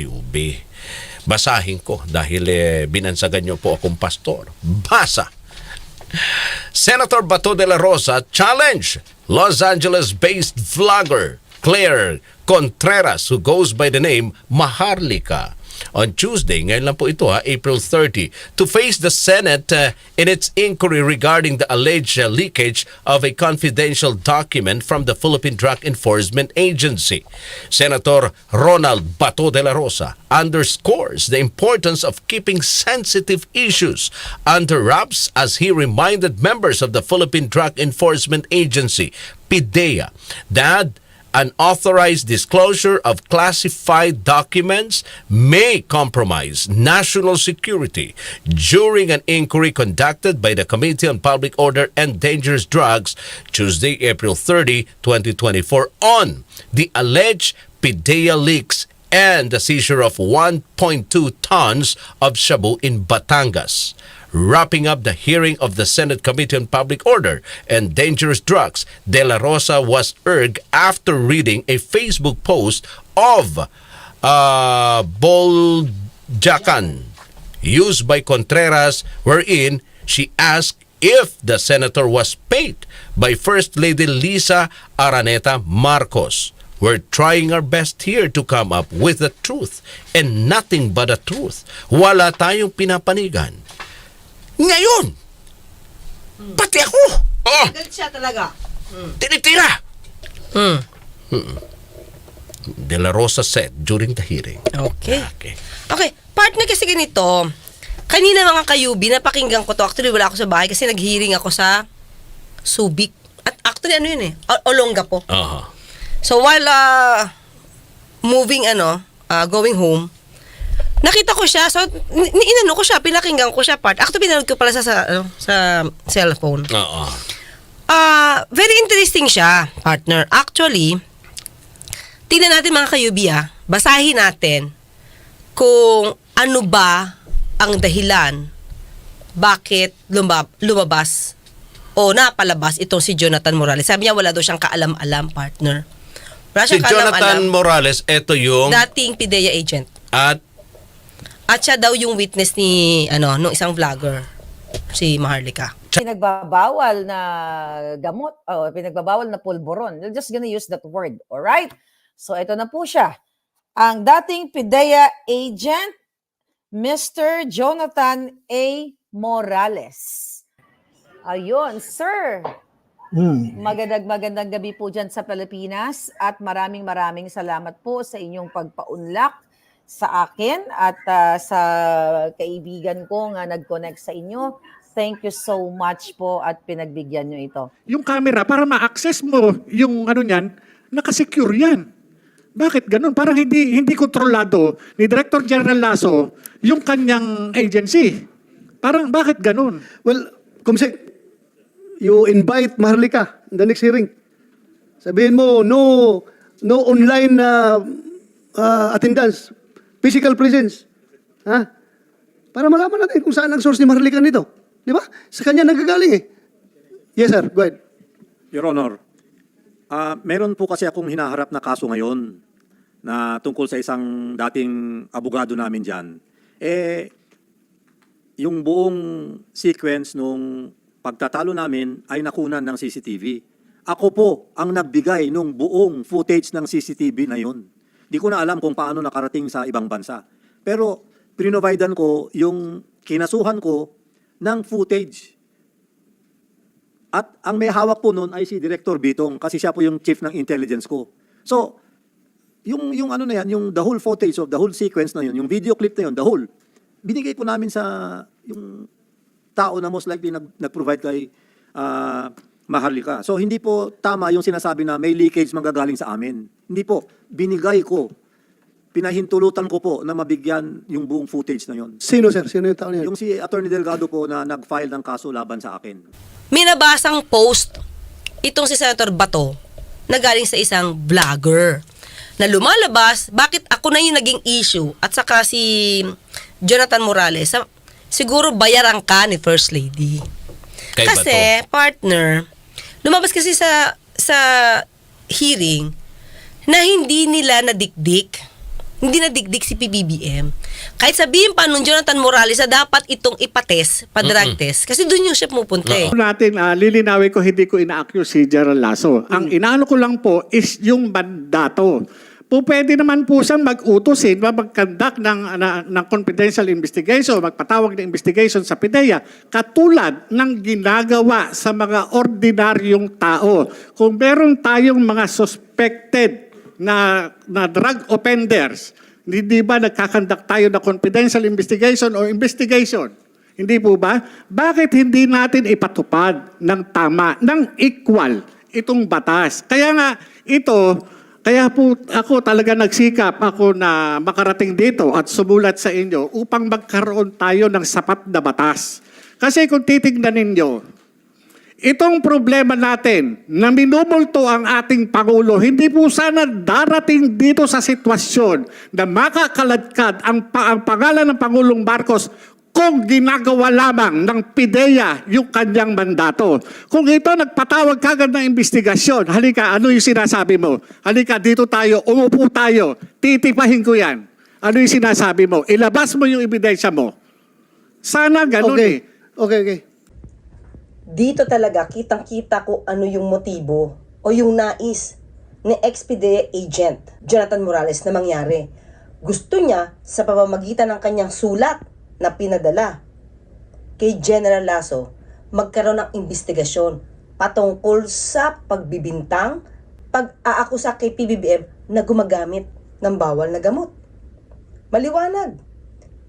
kayubi. Basahin ko dahil eh, binansagan niyo po akong pastor. Basa! Senator Bato de la Rosa challenge Los Angeles-based vlogger Claire Contreras who goes by the name Maharlika on Tuesday, ngayon lang po ito ha, April 30, to face the Senate uh, in its inquiry regarding the alleged uh, leakage of a confidential document from the Philippine Drug Enforcement Agency. Senator Ronald Bato de la Rosa underscores the importance of keeping sensitive issues under wraps as he reminded members of the Philippine Drug Enforcement Agency, PIDEA, that unauthorized disclosure of classified documents may compromise national security during an inquiry conducted by the Committee on Public Order and Dangerous Drugs Tuesday, April 30, 2024 on the alleged PIDEA leaks and the seizure of 1.2 tons of shabu in Batangas. Wrapping up the hearing of the Senate Committee on Public Order and Dangerous Drugs, De La Rosa was urged after reading a Facebook post of uh, Boljakan used by Contreras wherein she asked if the senator was paid by First Lady Lisa Araneta Marcos. We're trying our best here to come up with the truth and nothing but the truth. Wala tayong pinapanigan. Ngayon, pati ako, oh, Galit siya talaga. tinitira. Hmm. De La Rosa said during the hearing. Okay. Okay. Okay, partner kasi ganito. Kanina mga kayubi, napakinggan ko to. Actually, wala ako sa bahay kasi nag-hearing ako sa Subic. At actually, ano yun eh? O- Olonga po. Aha. So, while uh, moving, ano, uh, going home, nakita ko siya. So, inano ko siya, pinakinggan ko siya part. Actually, pinanood ko pala sa, sa, ano, sa cellphone. Oo. Ah, very interesting siya, partner. Actually, tingnan natin mga kayubi ah. Basahin natin kung ano ba ang dahilan bakit lumab- lumabas o napalabas itong si Jonathan Morales. Sabi niya wala daw siyang kaalam-alam, partner. Wala Si siyang Jonathan kaalam-alam. Morales, ito yung Dating PIDEA agent. at At siya daw yung witness ni ano, nung isang vlogger, si Maharlika. pinagbabawal na gamot, o pinagbabawal na pulburon. We're just gonna use that word, alright? So, ito na po siya. Ang dating PIDEA agent, Mr. Jonathan A. Morales. Ayun, sir. Magandang magandang gabi po dyan sa Pilipinas at maraming maraming salamat po sa inyong pagpaunlak sa akin at ah, sa kaibigan ko nga nag-connect sa inyo. Thank you so much po at pinagbigyan nyo ito. yung camera para ma-access mo yung ano niyan, nakasecure yan. Bakit ganun? Parang hindi hindi kontrolado ni Director General Lasso yung kanyang agency. Parang bakit ganun? Well, Kumsik, you invite Maharlika in the next hearing. Sabihin mo, no no online na uh, attendance, physical presence. Ha? Para malaman natin kung saan ang source ni Maharlika nito. Di ba? Sa kanya nagagaling eh. Yes, sir. Go ahead. Your Honor, ah meron po kasi akong hinaharap na kaso ngayon na tungkol sa isang dating abogado namin dyan. Eh, yung buong sequence nung pagtatalo namin ay nakunan ng CCTV. Ako po ang nagbigay nung buong footage ng CCTV na yun. Di ko na alam kung paano nakarating sa ibang bansa. Pero prinovidean ko yung kinasuhan ko ng footage at ang may hawak po noon ay si Director Bitong kasi siya po yung chief ng intelligence ko. So, yung yung ano na yan, yung the whole footage of the whole sequence na yun, yung video clip na yun, the whole, binigay ko namin sa yung tao na most likely nag, nag-provide kay ah, Maharlika. So, hindi po tama yung sinasabi na may leakage manggagaling sa amin. Hindi po. Binigay ko. Pinahintulutan ko po na mabigyan yung buong footage na yun. Sino, sir? Sino yung tao niya? Yung si Attorney Delgado po na nag-file ng kaso laban sa akin. may nabasang post itong si Senator Bato na galing sa isang vlogger na lumalabas, bakit ako na yung naging issue at saka si Jonathan Morales, sa- siguro bayaran ka ni First Lady. Kay kasi, partner, lumabas kasi sa sa hearing na hindi nila nadikdik hindi na digdig si PBBM. Kahit sabihin pa nung Jonathan Morales na dapat itong ipates, pa-drug test, kasi doon yung siya pumupunta eh. Natin, ah, lilinawin ko, hindi ko ina-accuse si Gerald Lasso. Ang inaano ko lang po is yung mandato. Po pwede naman po siyang mag-utosin, mag-conduct ng, na, ng confidential investigation, magpatawag ng investigation sa PIDEA, katulad ng ginagawa sa mga ordinaryong tao. Kung meron tayong mga suspected na, na drug offenders, hindi ba nagkakandak tayo na confidential investigation or investigation? Hindi po ba? Bakit hindi natin ipatupad ng tama, ng equal itong batas? Kaya nga ito, kaya po ako talaga nagsikap ako na makarating dito at sumulat sa inyo upang magkaroon tayo ng sapat na batas. Kasi kung titignan ninyo, Itong problema natin na minumulto ang ating Pangulo, hindi po sana darating dito sa sitwasyon na makakaladkad ang, pa- ang pangalan ng Pangulong Marcos kung ginagawa lamang ng PIDEA yung kanyang mandato. Kung ito nagpatawag kagad ng investigasyon, halika, ano yung sinasabi mo? Halika, dito tayo, umupo tayo, titipahin ko yan. Ano yung sinasabi mo? Ilabas mo yung ebidensya mo. Sana ganun Okay. eh. Okay, okay. dito talaga kitang-kita ko ano yung motibo o yung nais ni ex-PIDEA agent Jonathan Morales na mangyari. Gusto niya sa pamamagitan ng kanyang sulat na pinadala kay General Lasso magkaroon ng investigasyon patungkol sa pagbibintang, pag-aakusa kay PBBM na gumagamit ng bawal na gamot. Maliwanag.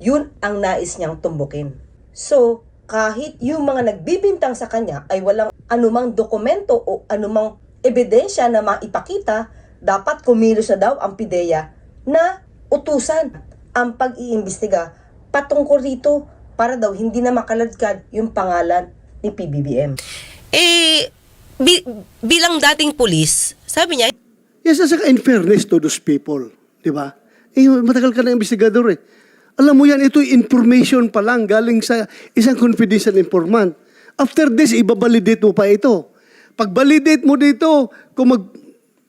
Yun ang nais niyang tumbukin. So, kahit yung mga nagbibintang sa kanya ay walang anumang dokumento o anumang ebidensya na maipakita, dapat kumilos na daw ang PIDEA na utusan ang pag-iimbestiga patungkol rito para daw hindi na makaladkad yung pangalan ni PBBM. Eh, bi- bilang dating pulis, sabi niya, Yes, saka in fairness to those people, di ba? Eh, matagal ka na investigador eh. Alam mo yan, ito information pa lang galing sa isang confidential informant. After this, ibabalidate mo pa ito. Pag validate mo dito, kung mag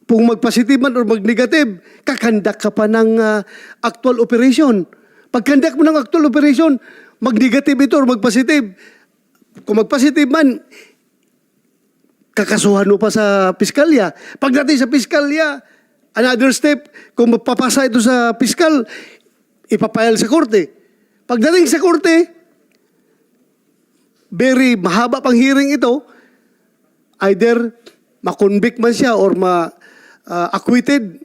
kung mag-positive man or mag-negative, kakandak ka pa ng ah, actual operation. Pag kandak mo ng actual operation, mag-negative ito or mag-positive. Kung mag-positive man, kakasuhan mo pa sa piskalya. Pagdating sa piskalya, another step, kung magpapasa ito sa piskal, ipapile sa korte. Pagdating sa korte, very mahaba pang hearing ito, either makonvict man siya or ma-acquitted.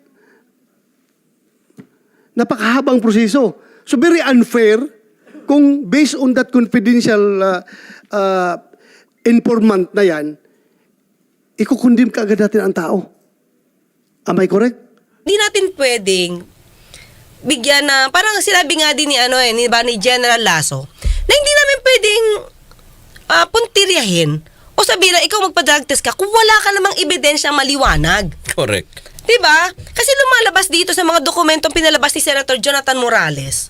Napakahabang proseso. So very unfair kung based on that confidential uh, uh, informant na yan, ikukundim ka agad natin ang tao. Am I correct? di natin pwedeng bigyan na, parang sinabi nga din ni ano eh, ni, ba, ni General Lasso, na hindi namin pwedeng ah, puntiryahin o sabihin na ikaw magpa-drug test ka kung wala ka namang ebidensya maliwanag. Correct. 'Di ba? Kasi lumalabas dito sa mga dokumentong pinalabas ni Senator Jonathan Morales.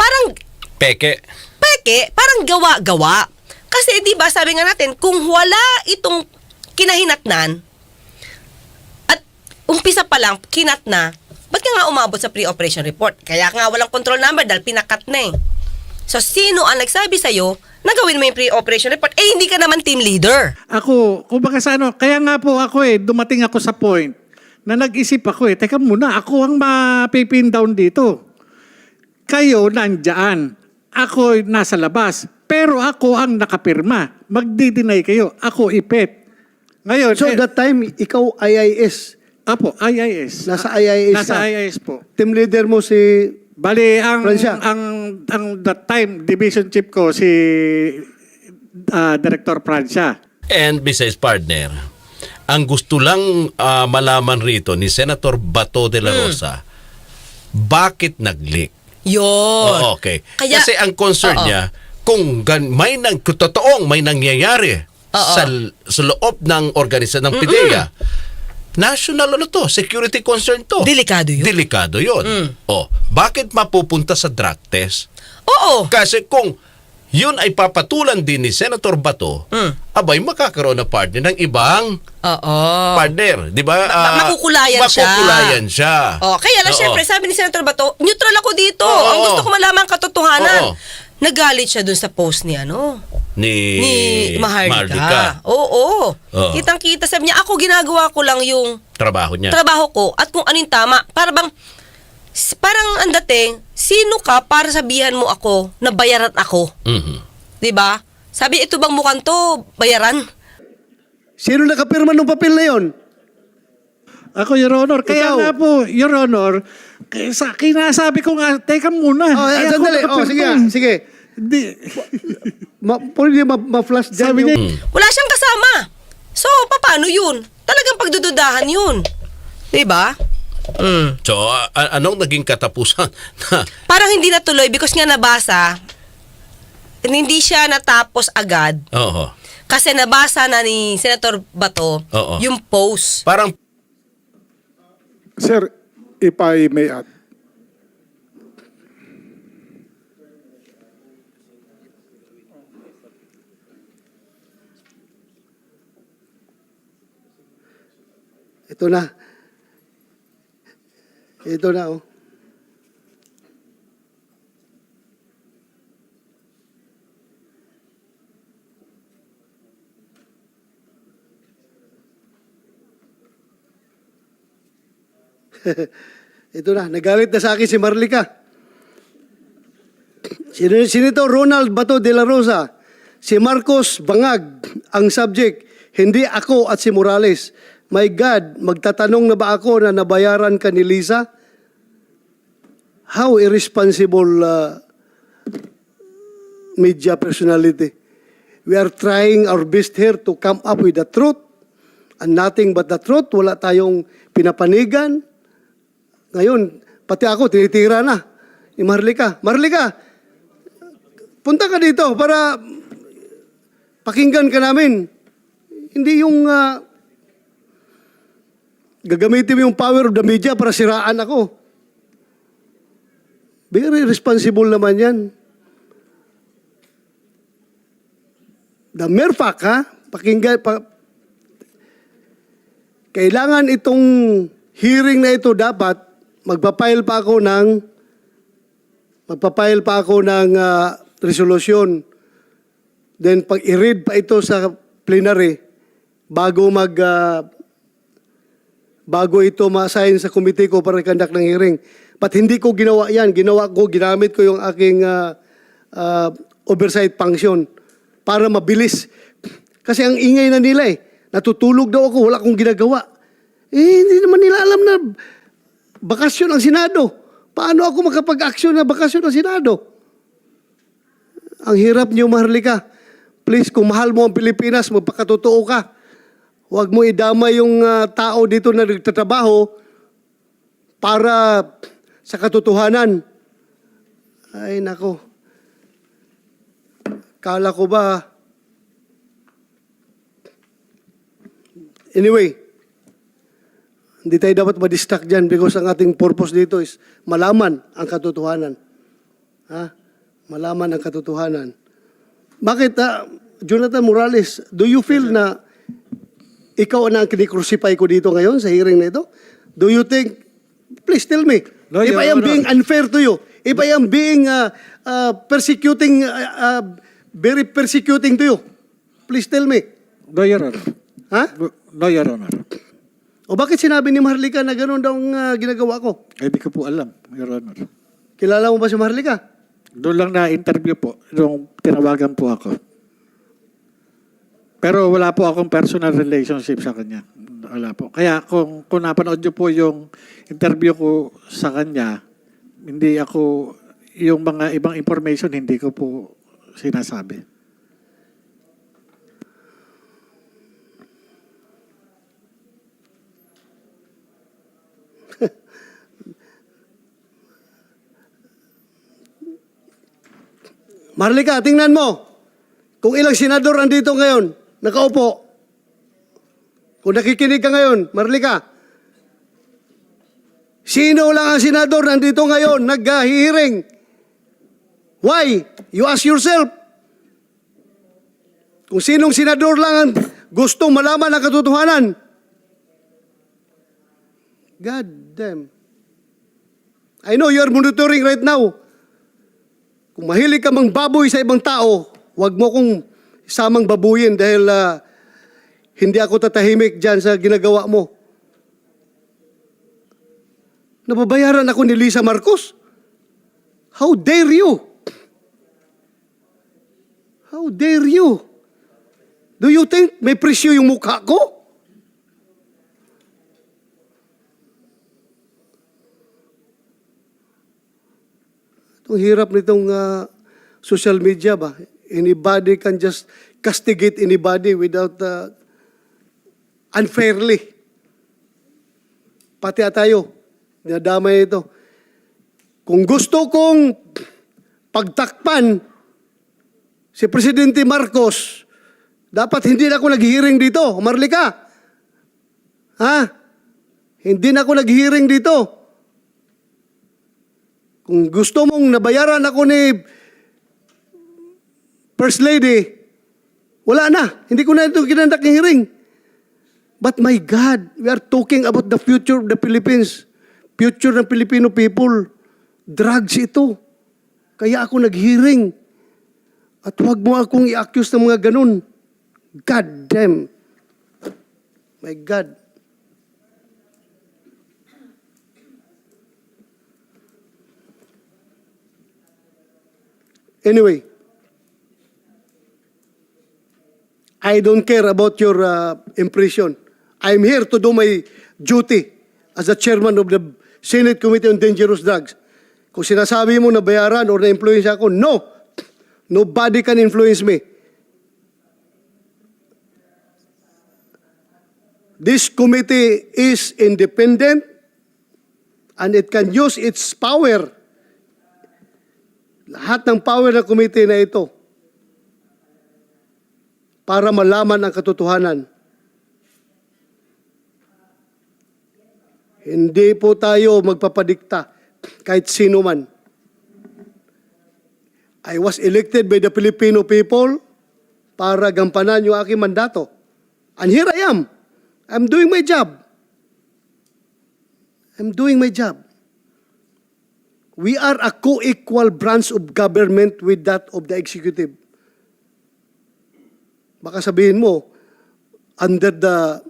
Parang Peke. peke, parang gawa-gawa. Kasi 'di ba, sabi nga natin, kung wala itong kinahinatnan at umpisa pa lang kinat na, ba't ka nga umabot sa pre-operation report? Kaya nga walang control number dahil pinakat na eh. So, sino ang nagsabi sa'yo na gawin mo yung pre-operation report? Eh, hindi ka naman team leader. Ako, kumbaga sa ano, kaya nga po ako eh, dumating ako sa point na nag-isip ako eh, teka muna, ako ang mapipin down dito. Kayo nandyan, ako nasa labas, pero ako ang nakapirma. Magdi-deny kayo, ako ipet. Ngayon, So eh, that time, ikaw IIS. apo, IIS. Nasa IIS Nasa ka. IIS po. Team leader mo si... Bali, ang, Francia. ang, ang that time, division chief ko, si ah, Director Francia. And besides partner, ang gusto lang ah, malaman rito ni Senator Bato de la Rosa, bakit nag-leak? Yun. Oo, okay. Kaya- Kasi ang concern Oo. niya, kung gan, may nang, kung totoong may nangyayari Oo. sa, sa loob ng organisasyon ng PIDEA, national ano to, security concern to. Delikado yun. Delikado yun. Oh, bakit mapupunta sa drug test? Oo. Kasi kung yun ay papatulan din ni Senator Bato, abay makakaroon na partner ng ibang Oo. partner, di ba? Ah, makukulayan siya. Makukulayan siya. Oh, kaya lang Oo. syempre sabi ni Senator Bato, neutral ako dito. Oo. Ang gusto ko malaman ang katotohanan. Oo. Nagalit siya dun sa post ni ano, Ni, ni Maharlika. Maharlika. Oo. Oo. Kitang-kita sabi niya, ako ginagawa ko lang yung Trabaho niya. trabaho ko at kung anong tama. Para bang parang ang dating, sino ka para sabihan mo ako na bayaran ako? Mhm. 'Di ba? Sabi ito bang mukhang to bayaran? Sino nakapirma ng papel na yon? Ako, Your Honor. Kaya Ikaw. nga po, Your Honor, kaya sa, kinasabi ko nga, teka muna. Oh, Ay, ako sandali. Oh, nakapirma. sige, ah, sige. Hindi. Ma, pwede ma, ma-flash dyan Sabi yung- niya, Wala siyang kasama. So, paano yun? Talagang pagdududahan yun. 'Di ba? Mm. So, a- anong naging katapusan? Parang hindi natuloy because nga nabasa, hindi siya natapos agad Oo. kasi nabasa na ni Senator Bato Oo. yung post. Parang Sir, if I may add. Ito na. Ito na, oh. Ito na, nagalit na sa akin si Marlica. Senator Ronald Bato de la Rosa, si Marcos Bangag ang subject, hindi ako at si Morales. My God, magtatanong na ba ako na nabayaran ka ni Lisa? How irresponsible uh, media personality. We are trying our best here to come up with the truth and nothing but the truth. Wala tayong pinapanigan. Ngayon, pati ako, tinitira na ni Marlika. Marlika, punta ka dito para pakinggan ka namin. Hindi yung ah, gagamitin mo yung power of the media para siraan ako. Very responsible naman yan. The mere fact, ha? Pakinggan, pa, kailangan itong hearing na ito dapat magpapile pa ako ng magpapile pa ako ng ah, resolusyon. Then pag i-read pa ito sa plenary bago mag ah, bago ito ma-assign sa committee ko para conduct ng hearing. But hindi ko ginawa yan. Ginawa ko, ginamit ko yung aking ah, ah, oversight function para mabilis. Kasi ang ingay na nila eh. Natutulog daw ako, wala akong ginagawa. Eh, hindi naman nila alam na bakasyon ang Senado. Paano ako makapag-aksyon na bakasyon ang Senado? Ang hirap niyo, Maharlika. Please, kung mahal mo ang Pilipinas, magpakatotoo ka. Huwag mo idama yung ah, tao dito na nagtatrabaho para sa katotohanan. Ay, nako. Kala ko ba... Anyway, hindi tayo dapat ma-distract dyan because ang ating purpose dito is malaman ang katotohanan. Ha? Malaman ang katotohanan. Bakit, ah, Jonathan Morales, do you feel na ikaw na ang kinikrucify ko dito ngayon sa hearing na ito? Do you think, please tell me, No, if Your I am Honor. being unfair to you, if I am being uh, uh, persecuting, uh, uh, very persecuting to you, please tell me. No, Your Honor. Ha? No, Your Honor. O bakit sinabi ni Maharlika na gano'n daw ang uh, ginagawa ko? Ay, Hindi ko po alam, Your Honor. Kilala mo ba si Maharlika? Doon lang na-interview po, nung tinawagan po ako. Pero wala po akong personal relationship sa kanya. Wala po. Kaya kung, kung napanood niyo po yung interview ko sa kanya, hindi ako, yung mga ibang information, hindi ko po sinasabi. Maharlika, tingnan mo. Kung ilang senador andito ngayon, nakaupo. Kung nakikinig ka ngayon, Maharlika, sino lang ang senador nandito ngayon, nag-hearing? Why? You ask yourself. Kung sinong senador lang ang gustong malaman ang katotohanan. God damn. I know you are monitoring right now. Kung mahilig ka mang baboy sa ibang tao, wag mo kong samang babuyin dahil ah, hindi ako tatahimik dyan sa ginagawa mo. Nababayaran ako ni Lisa Marcos. How dare you? How dare you? Do you think may presyo yung mukha ko? Itong hirap nitong ah, social media ba? Anybody can just castigate anybody without ah, unfairly. Pati tayo, dinadamay ito. Kung gusto kong pagtakpan si Presidente Marcos, dapat hindi na ako nag-hearing dito. Marlika. Ha? Hindi na ako nag-hearing dito. Kung gusto mong nabayaran ako ni First Lady, wala na. Hindi ko na ito kinandak ng hearing. But my God, we are talking about the future of the Philippines. Future ng Filipino people. Drugs ito. Kaya ako nag-hearing. At huwag mo akong i-accuse ng mga ganun. God damn. My God. Anyway, I don't care about your uh, impression. I'm here to do my duty as the chairman of the Senate Committee on Dangerous Drugs. Kung sinasabi mo na bayaran or na-influence ako, no! Nobody can influence me. This committee is independent and it can use its power. Lahat ng power ng committee na ito para malaman ang katotohanan. Hindi po tayo magpapadikta kahit sino man. I was elected by the Filipino people para gampanan yung aking mandato. And here I am. I'm doing my job. I'm doing my job. We are a co-equal branch of government with that of the executive. Baka sabihin mo, under the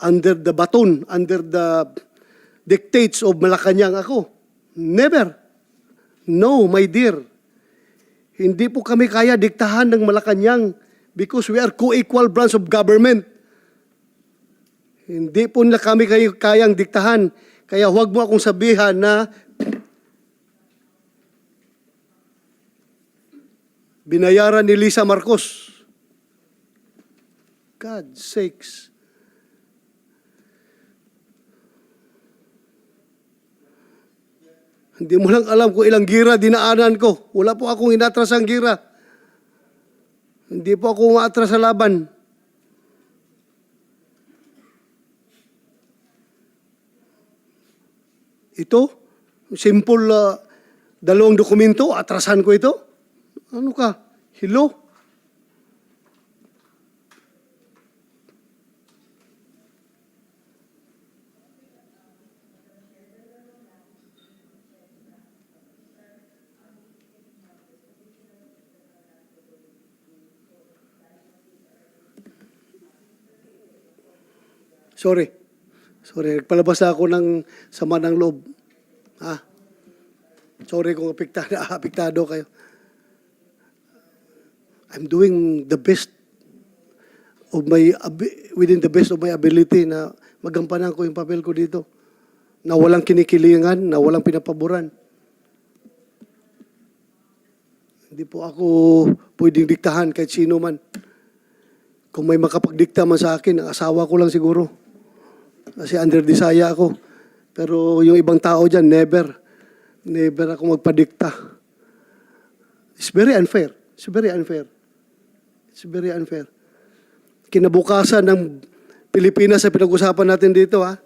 under the baton, under the dictates of Malacanang ako. Never. No, my dear. Hindi po kami kaya diktahan ng Malacanang because we are co-equal branch of government. Hindi po nila kami kayo kayang diktahan. Kaya huwag mo akong sabihan na binayaran ni Lisa Marcos. God sakes. Hindi mo lang alam kung ilang gira dinaanan ko. Wala po akong inatras ang gira. Hindi po ako umaatras sa laban. Ito, simple uh, dalawang dokumento, atrasan ko ito. Ano ka? Hello? Sorry. Sorry, nagpalabas ako ng sama ng loob. Ha? Sorry kung apektado, apektado kayo. I'm doing the best of my within the best of my ability na magampanan ko yung papel ko dito. Na walang kinikilingan, na walang pinapaboran. Hindi po ako pwedeng diktahan kahit sino man. Kung may makapagdikta man sa akin, ang asawa ko lang siguro. Kasi under disaya ako. Pero yung ibang tao dyan, never. Never ako magpadikta. It's very unfair. It's very unfair. It's very unfair. Kinabukasan ng Pilipinas sa pinag-usapan natin dito, ha?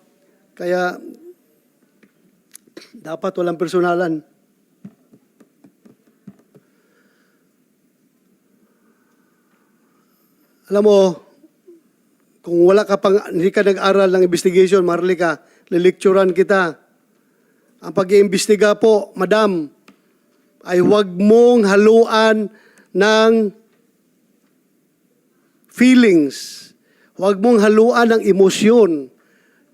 Kaya, dapat walang personalan. Alam mo, kung wala ka pang, hindi ka nag-aral ng investigation, Marlica, lilecturan kita. Ang pag-iimbestiga po, madam, ay huwag mong haluan ng feelings. Huwag mong haluan ng emosyon.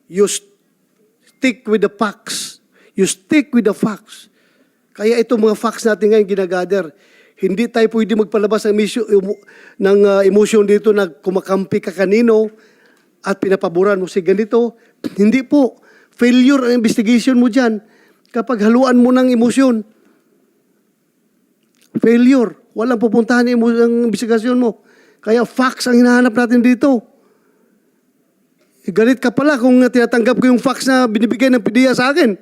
You stick with the facts. You stick with the facts. Kaya itong mga facts natin ngayon ginagather, hindi tayo pwede magpalabas ng, emisyo, emo- ng uh, emosyon dito na kumakampi ka kanino at pinapaboran mo si ganito. Hindi po. Failure ang investigation mo dyan kapag haluan mo ng emosyon. Failure. Walang pupuntahan ang investigasyon mo. Kaya facts ang hinahanap natin dito. Eh, galit ka pala kung tinatanggap ko yung facts na binibigay ng PDEA sa akin.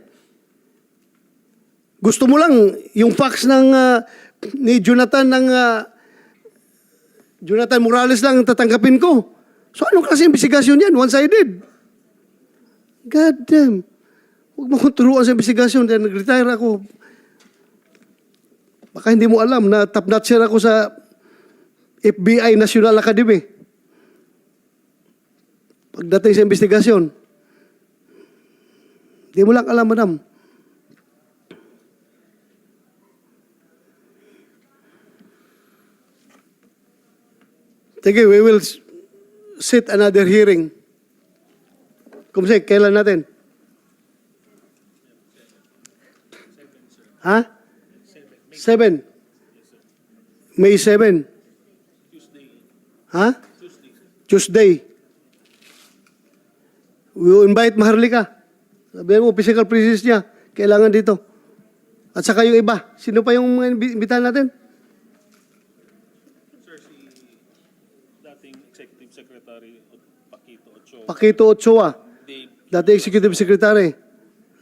Gusto mo lang yung facts ng ah, ni Jonathan ng ah, Jonathan Morales lang ang tatanggapin ko. So anong klase investigasyon yan? One-sided. God damn. Huwag mo turuan sa investigasyon dahil nag-retire ako. Baka hindi mo alam na top notcher ako sa FBI National Academy. Pagdating sa investigasyon, hindi mo lang alam, madam. Sige, we will s- set another hearing. Kumsik, kailan natin? Ha? Seven. May 7. Ha? Tuesday. We will invite Maharlika. Sabihin mo, physical presence niya. Kailangan dito. At saka yung iba. Sino pa yung mga imbi- imbitahan natin? Dating Executive Secretary Paquito Ochoa, Pakito Ochoa. Dave Dati Executive Secretary.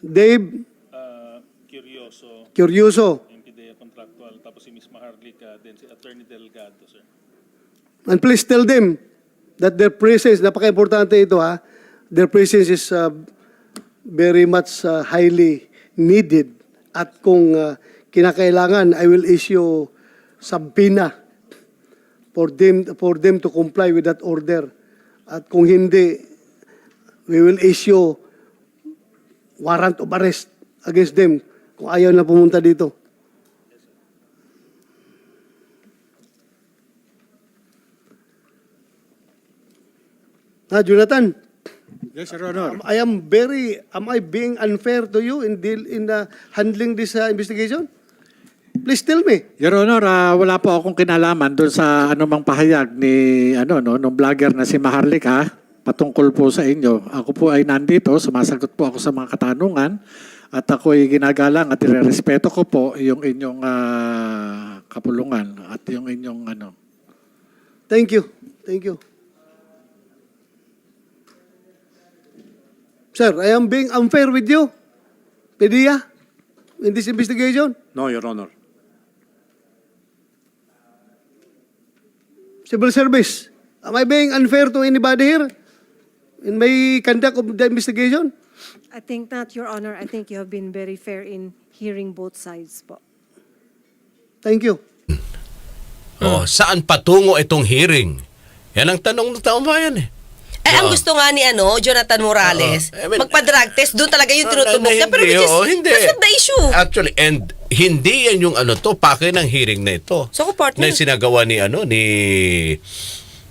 Dave uh, Curioso, Curioso. MPDEA Contractual, tapos si Miss Maharlika, then si Attorney Delgado, sir. And please tell them that their presence, napaka-importante ito ha, their presence is uh, very much uh, highly needed. At kung uh, kinakailangan, I will issue subpoena for them, for them to comply with that order. At kung hindi, we will issue warrant of arrest against them kung ayaw na pumunta dito. Ha, Jonathan? Yes, Your Honor. I am very, am I being unfair to you in deal in uh, handling this uh, investigation? Please tell me. Your Honor, ah, wala po akong kinalaman doon sa anumang pahayag ni ano no, nung vlogger na si Maharlika patungkol po sa inyo. Ako po ay nandito, sumasagot po ako sa mga katanungan at ako ay ginagalang at irerespeto ko po yung inyong ah, kapulungan at yung inyong ano. Thank you. Thank you. Sir, I am being unfair with you. Pedia, in this investigation. No, Your Honor. Civil service. Am I being unfair to anybody here in my conduct of the investigation? I think not, Your Honor. I think you have been very fair in hearing both sides po. Thank you. Oh, saan patungo itong hearing? Yan ang tanong ng taong bayan eh. Eh, ang gusto nga ni ano, Jonathan Morales, Oo. I mean, magpa-drug test, doon talaga yung tinutubok Na- niya. Pero which is, oo, hindi. that's not the issue. Actually, and hindi yan yung ano to, pake ng hearing na ito. So, ako, partner. Na sinagawa ni ano ni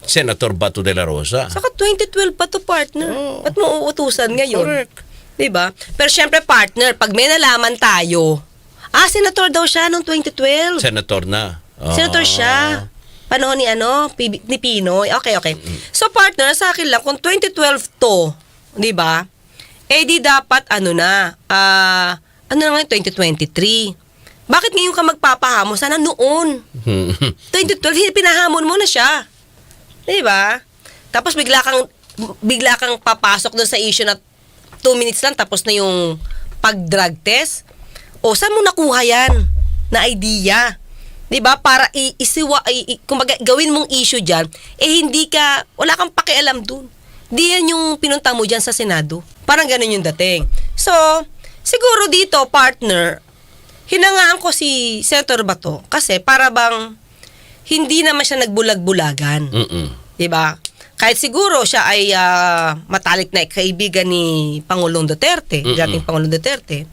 Senator Bato de la Rosa. Saka 2012 pa to partner. Oo. Ba't mo uutusan ngayon? Correct. 'Di ba? Pero syempre partner, pag may nalaman tayo, ah, senator daw siya noong 2012. Senator na. Oo. Senator siya. Panahon ni ano, P- ni Pinoy. Okay, okay. So partner, sa akin lang, kung 2012 to, di ba? Eh di dapat ano na, ah, ano na ngayon, 2023. Bakit ngayon ka magpapahamon? Sana noon. 2012, pinahamon mo na siya. Di ba? Tapos bigla kang, bigla kang papasok doon sa issue na 2 minutes lang tapos na yung pag-drug test. O, saan mo nakuha yan na idea? 'Di ba? Para i- isiwa i, i- kumbaga, gawin mong issue diyan, eh hindi ka wala kang pakialam dun. Di yan yung pinunta mo diyan sa Senado. Parang ganun yung dating. So, siguro dito partner, hinangaan ko si Senator Bato kasi para bang hindi naman siya nagbulag-bulagan. Mm-mm. 'Di ba? Kahit siguro siya ay ah, matalik na kaibigan ni Pangulong Duterte, dating Pangulong Duterte.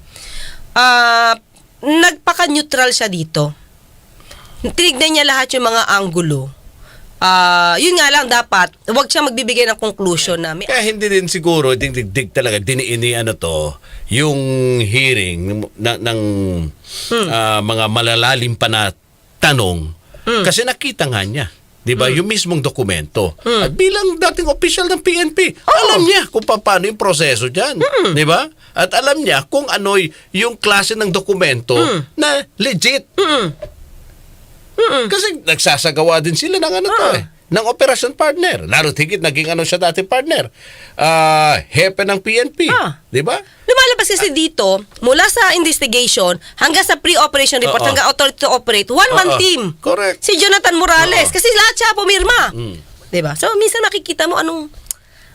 Ah, nagpaka-neutral siya dito. Tinignan niya lahat yung mga anggulo. Ah, yun nga lang dapat, huwag siya magbibigay ng conclusion na may Kaya hindi din siguro digdig talaga diniini ano to yung hearing ng, ng ah, mga malalalim pa na tanong. Kasi nakita nga niya 'di ba yung mismong dokumento. At bilang dating official ng PNP alam niya kung pa- paano yung proseso diyan 'di ba? At alam niya kung ano y- yung klase ng dokumento na legit kasi nagsasagawa din sila ng ano to eh, ng operation partner. Lalo tigit naging ano siya dati partner. Ah, hepe ng PNP, Ah. 'di ba? Lumalabas kasi dito, mula sa investigation hanggang sa pre-operation report Oo. hanggang authority to operate, one-man team. Correct. Si Jonathan Morales. Mm. Kasi lahat siya pumirma. 'Di ba? So, minsan makikita mo anong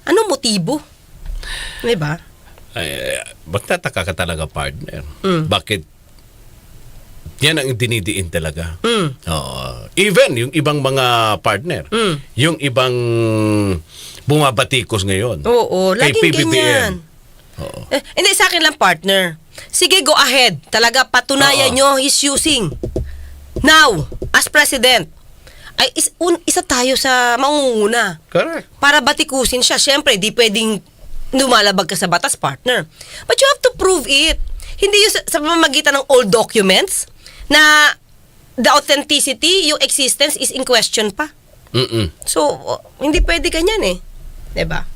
anong motibo. 'Di ba? Ay, magtataka ka talaga partner. Mm. Bakit yan ang dinidiin talaga. Mm. Oo. Even yung ibang mga partner, Mm. yung ibang bumabatikos ngayon. Oo, laging PBBM. ganyan. Oo. Eh, hindi, sa akin lang, partner. Sige, go ahead. Talaga, patunayan Oo. nyo he's using. Now, as president, ay is, un, isa tayo sa mangunguna. Correct. Para batikusin siya. Siyempre, di pwedeng lumalabag ka sa batas, partner. But you have to prove it. Hindi yung sa, sa pamamagitan ng old documents na the authenticity, yung existence is in question pa. Mm-mm. So, hindi pwede ganyan eh. ba?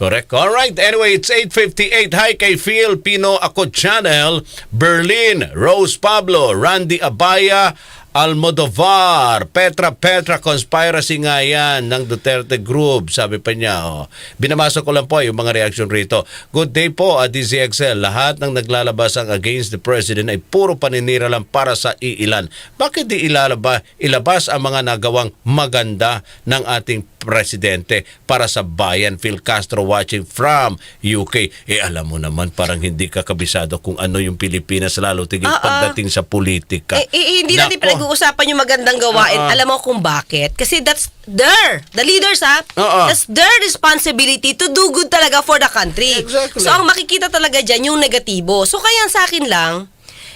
Correct. All right. Anyway, it's 8:58. Hi kay Phil Pino Ako Channel, Berlin, Rose Pablo, Randy Abaya, Almodovar, Petra Petra conspiracy nga yan ng Duterte Group. Sabi pa niya, oh. binamasa ko lang po yung mga reaction rito. Good day po, at DZXL. Lahat ng naglalabas ang against the president ay puro paninira lang para sa iilan. Bakit di ilalaba, ilabas ang mga nagawang maganda ng ating presidente para sa bayan? Phil Castro watching from UK. Eh alam mo naman, parang hindi ka kabisado kung ano yung Pilipinas lalo tigit Ah, ah. pagdating sa politika. Eh, eh, hindi natin Nako. pinag-uusapan yung magandang gawain. Oo. Alam mo kung bakit? Kasi that's their, the leaders ha, Oo. that's their responsibility to do good talaga for the country. Exactly. So ang makikita talaga dyan yung negatibo. So kaya sa akin lang,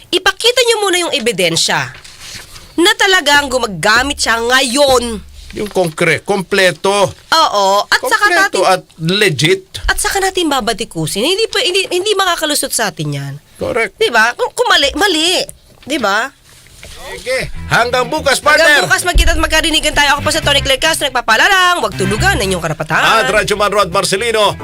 ipakita nyo muna yung ebidensya na talagang gumagamit siya ngayon. Yung konkre, kompleto. Oo. At saka natin, Kompleto at legit. at saka natin babatikusin. Hindi, pa- hindi, hindi makakalusot sa atin yan. Correct. Di ba? Kung, kung mali, mali. Di ba? Sige. Hanggang bukas, Hanggang partner. bukas magkita at magkarinigan tayo. Ako po sa Tony Claire Castro. Nagpapalalang, huwag tulugan ng inyong karapatan. At Radyo Man Rod Marcelino.